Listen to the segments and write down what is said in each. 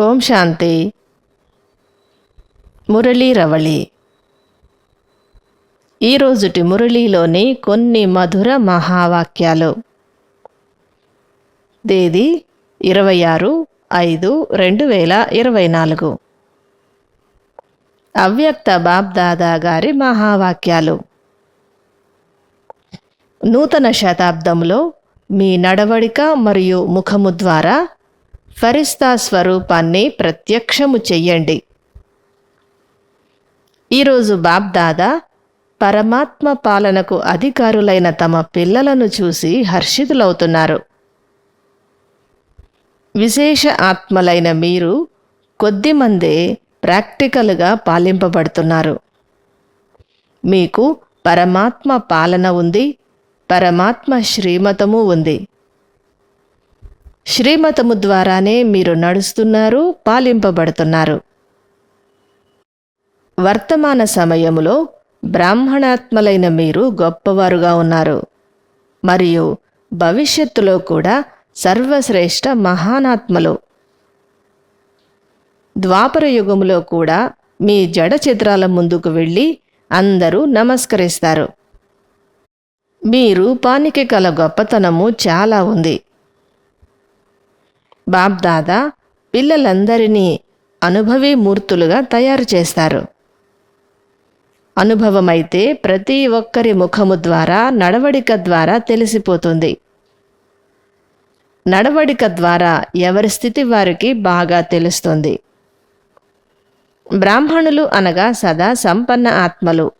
ఓం శాంతి. మురళీ రవళి. ఈరోజుటి మురళీలోని కొన్ని మధుర మహావాక్యాలు. తేదీ ఇరవై ఆరు ఐదు రెండు వేల ఇరవై నాలుగు. అవ్యక్త బాబ్దాదా గారి మహావాక్యాలు. నూతన శతాబ్దంలో మీ నడవడిక మరియు ముఖము ద్వారా ఫరిస్తా స్వరూపాన్ని ప్రత్యక్షము చెయ్యండి. ఈరోజు బాబ్దాదా పరమాత్మ పాలనకు అధికారులైన తమ పిల్లలను చూసి హర్షితులవుతున్నారు. విశేష ఆత్మలైన మీరు కొద్దిమందే ప్రాక్టికల్గా పాలింపబడుతున్నారు. మీకు పరమాత్మ పాలన ఉంది పరమాత్మ శ్రీమతము ఉంది. శ్రీమతము ద్వారానే మీరు నడుస్తున్నారు పాలింపబడుతున్నారు. వర్తమాన సమయములో బ్రాహ్మణాత్మలైన మీరు గొప్పవారుగా ఉన్నారు. మరియు భవిష్యత్తులో కూడా సర్వశ్రేష్ఠ మహానాత్మలు. ద్వాపర యుగములో కూడా మీ జడ చిత్రాల ముందుకు వెళ్ళి అందరూ నమస్కరిస్తారు. మీ రూపానికి గల గొప్పతనము చాలా ఉంది. బాబ్దాదా పిల్లలందరినీ అనుభవీ మూర్తులుగా తయారు చేస్తారు. అనుభవమైతే ప్రతి ఒక్కరి ముఖము ద్వారా నడవడిక ద్వారా తెలిసిపోతుంది. నడవడిక ద్వారా ఎవరి స్థితి వారికి బాగా తెలుస్తుంది. బ్రాహ్మణులు అనగా సదా సంపన్న ఆత్మలు.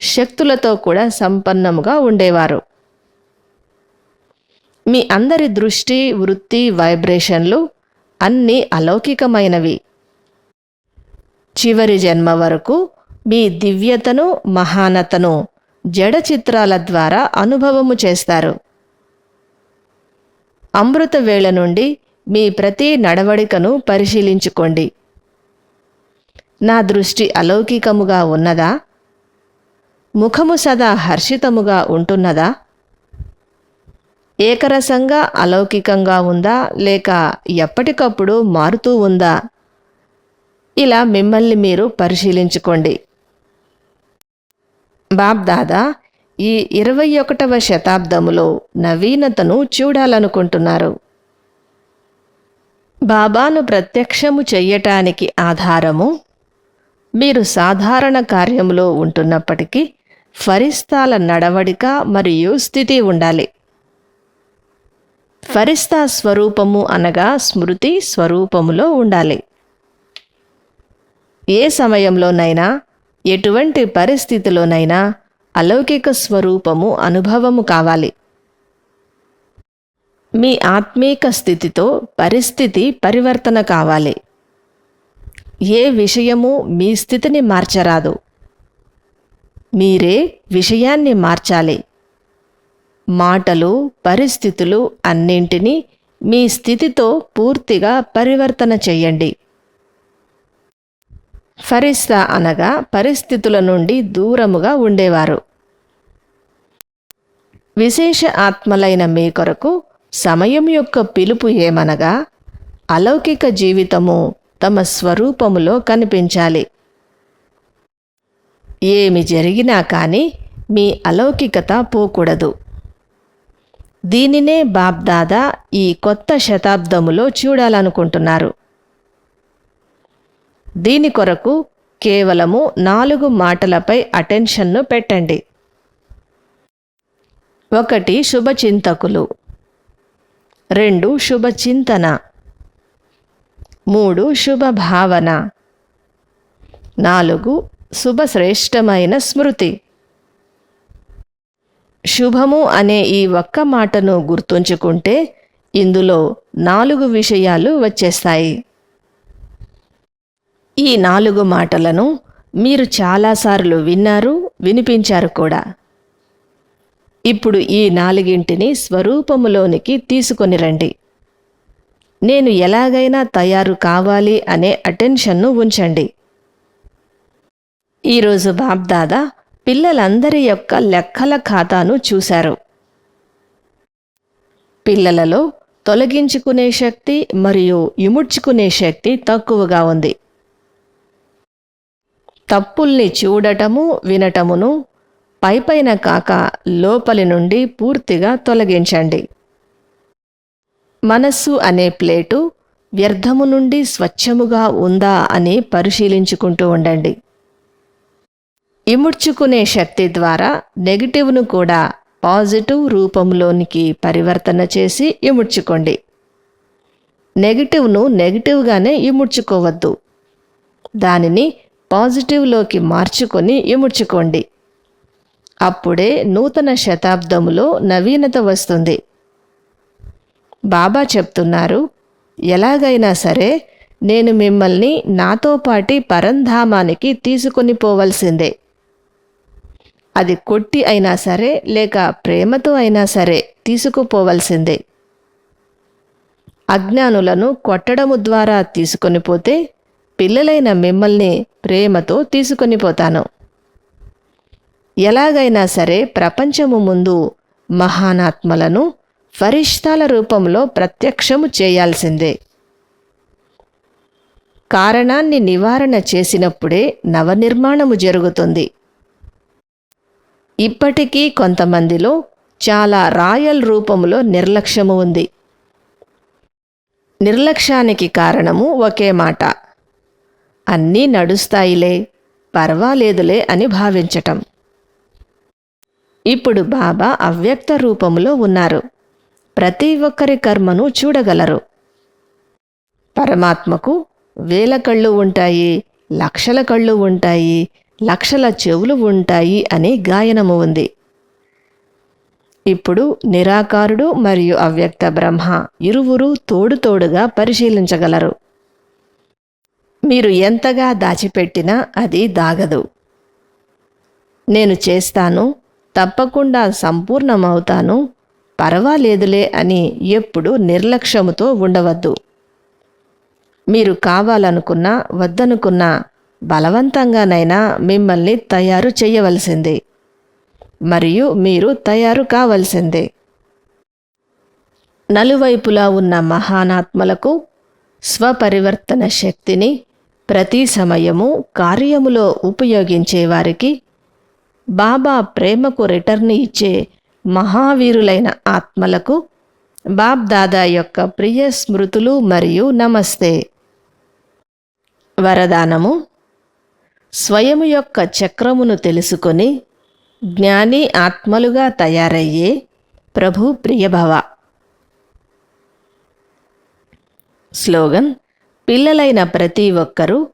శక్తులతో కూడా సంపన్నముగా ఉండేవారు. మీ అందరి దృష్టి వృత్తి వైబ్రేషన్లు అన్నీ అలౌకికమైనవి. చివరి జన్మ వరకు మీ దివ్యతను మహానతను జడ చిత్రాల ద్వారా అనుభవము చేస్తారు. అమృత వేళ నుండి మీ ప్రతి నడవడికను పరిశీలించుకోండి. నా దృష్టి అలౌకికముగా ఉన్నదా? ముఖము సదా హర్షితముగా ఉంటున్నదా? ఏకరసంగా అలౌకికంగా ఉందా? లేక ఎప్పటికప్పుడు మారుతూ ఉందా? ఇలా మిమ్మల్ని మీరు పరిశీలించుకోండి. బాబ్దాదా ఈ ఇరవై ఒకటవ శతాబ్దములో నవీనతను చూడాలనుకుంటున్నారు. బాబాను ప్రత్యక్షము చెయ్యటానికి ఆధారము మీరు సాధారణ కార్యములో ఉంటున్నప్పటికీ ఫరిస్తాల నడవడిక మరియు స్థితి ఉండాలి. ఫరిస్తా స్వరూపము అనగా స్మృతి స్వరూపములో ఉండాలి. ఏ సమయంలోనైనా ఎటువంటి పరిస్థితిలోనైనా అలౌకిక స్వరూపము అనుభవము కావాలి. మీ ఆత్మీక స్థితితో పరిస్థితి పరివర్తన కావాలి. ఏ విషయము మీ స్థితిని మార్చరాదు. మీరే విషయాన్ని మార్చాలి. మాటలు పరిస్థితులు అన్నింటినీ మీ స్థితితో పూర్తిగా పరివర్తన చేయండి. ఫరిస్తా అనగా పరిస్థితుల నుండి దూరముగా ఉండేవారు. విశేష ఆత్మలైన మీ కొరకు సమయం యొక్క పిలుపు ఏమనగా అలౌకిక జీవితము తమ స్వరూపములో కనిపించాలి. ఏమి జరిగినా కానీ మీ అలౌకికత పోకూడదు. దీనినే బాబ్దాదా ఈ కొత్త శతాబ్దములో చూడాలనుకుంటున్నారు. దీని కొరకు కేవలము నాలుగు మాటలపై అటెన్షన్ను పెట్టండి. ఒకటి శుభచింతకులు. రెండు శుభచింతన. మూడు శుభ భావన నాలుగు శుభశ్రేష్టమైన స్మృతి. శుభము అనే ఈ ఒక్క మాటను గుర్తుంచుకుంటే ఇందులో నాలుగు విషయాలు వచ్చేస్తాయి. ఈ నాలుగు మాటలను మీరు చాలాసార్లు విన్నారు వినిపించారు కూడా. ఇప్పుడు ఈ నాలుగింటిని స్వరూపములోనికి తీసుకొని రండి. నేను ఎలాగైనా తయారు కావాలి అనే అటెన్షన్ను ఉంచండి. ఈరోజు బాబ్దాదా పిల్లలందరి యొక్క లెక్కల ఖాతాను చూశారు. పిల్లలలో తొలగించుకునే శక్తి మరియు ఇముడ్చుకునే శక్తి తక్కువగా ఉంది. తప్పుల్ని చూడటము వినటమును పైపైన కాక లోపలి నుండి పూర్తిగా తొలగించండి. మనస్సు అనే ప్లేటు వ్యర్థము నుండి స్వచ్ఛముగా ఉందా అని పరిశీలించుకుంటూ ఉండండి. ఇముడ్చుకునే శక్తి ద్వారా నెగిటివ్ను కూడా పాజిటివ్ రూపంలోనికి పరివర్తన చేసి ఇముడ్చుకోండి. నెగిటివ్ను నెగిటివ్గానే ఇముడ్చుకోవద్దు. దానిని పాజిటివ్లోకి మార్చుకొని ఇముడ్చుకోండి. అప్పుడే నూతన శతాబ్దంలో నవీనత వస్తుంది. బాబా చెప్తున్నారు ఎలాగైనా సరే నేను మిమ్మల్ని నాతో పాటి పరంధామానికి తీసుకొని పోవలసిందే. అది కొట్టి అయినా సరే లేక ప్రేమతో అయినా సరే తీసుకుపోవలసిందే. అజ్ఞానులను కొట్టడము ద్వారా తీసుకొని పోతే పిల్లలైన మిమ్మల్ని ప్రేమతో తీసుకొని పోతాను. ఎలాగైనా సరే ప్రపంచము ముందు మహానాత్మలను ఫరిష్టాల రూపంలో ప్రత్యక్షము చేయాల్సిందే. కారణాన్ని నివారణ చేసినప్పుడే నవనిర్మాణము జరుగుతుంది. ఇప్పటికీ కొంతమందిలో చాలా రాయల్ రూపంలో నిర్లక్ష్యము ఉంది. నిర్లక్ష్యానికి కారణము ఒకే మాట. అన్నీ నడుస్తాయిలే పర్వాలేదులే అని భావించటం. ఇప్పుడు బాబా అవ్యక్త రూపంలో ఉన్నారు. ప్రతి ఒక్కరి కర్మను చూడగలరు. పరమాత్మకు వేల కళ్ళు ఉంటాయి లక్షల కళ్ళు ఉంటాయి లక్షల చెవులు ఉంటాయి అని గాయనము ఉంది. ఇప్పుడు నిరాకారుడు మరియు అవ్యక్త బ్రహ్మ ఇరువురు తోడుతోడుగా పరిశీలించగలరు. మీరు ఎంతగా దాచిపెట్టినా అది దాగదు. నేను చేస్తాను తప్పకుండా సంపూర్ణమవుతాను పర్వాలేదులే అని ఎప్పుడు నిర్లక్ష్యముతో ఉండవద్దు. మీరు కావాలనుకున్నా వద్దనుకున్నా బలవంతంగానైనా మిమ్మల్ని తయారు చేయవలసిందే. మరియు మీరు తయారు కావలసిందే. నలువైపులా ఉన్న మహానాత్మలకు స్వపరివర్తన శక్తిని ప్రతి సమయము కార్యములో ఉపయోగించే వారికి బాబా ప్రేమకు రిటర్న్ ఇచ్చే మహావీరులైన ఆత్మలకు బాబ్ దాదా యొక్క ప్రియ స్మృతులు మరియు నమస్తే. వరదానము. స్వయము యొక్క చక్రమును తెలుసుకొని జ్ఞాని ఆత్మలుగా తయారయ్యే ప్రభు ప్రియభవ. స్లోగన్ పిల్లలైన ప్రతి ఒక్కరూ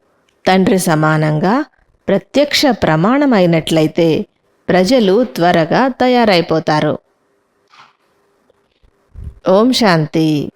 తండ్రి సమానంగా ప్రత్యక్ష ప్రమాణమైనట్లయితే ప్రజలు త్వరగా తయారైపోతారు. ఓం శాంతి.